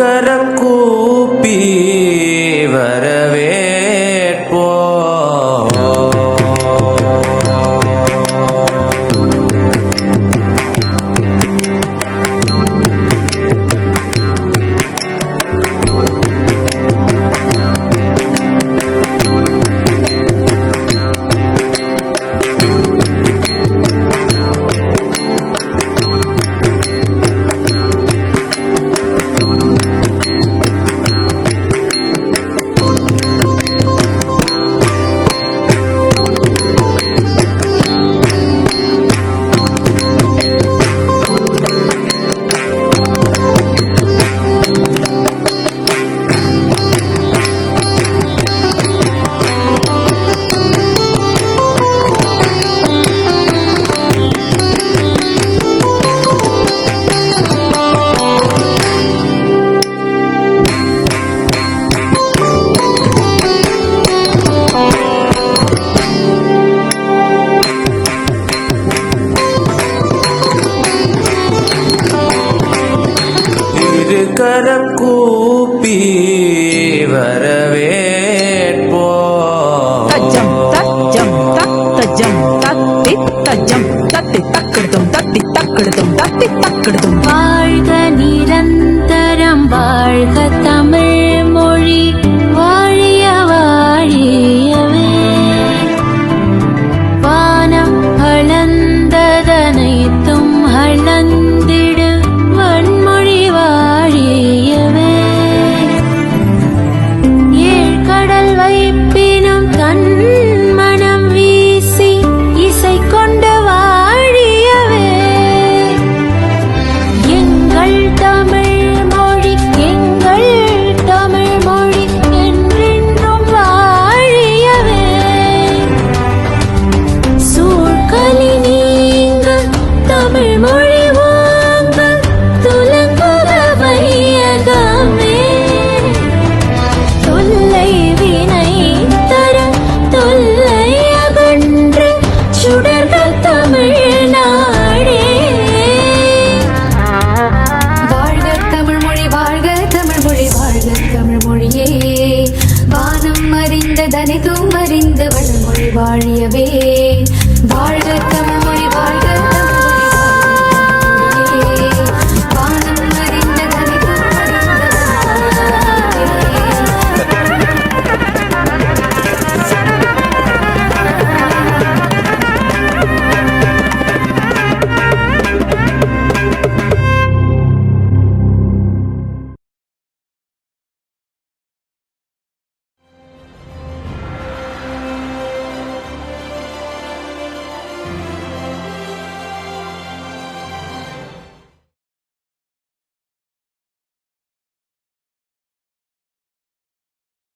கரம் கூப்பி வர திருக்கரம் கூப்பி வரவே அறிந்தும் அறிந்தவள் மொழி வாழியவே. வாழ்க தமிழ் மொழி வாழ்க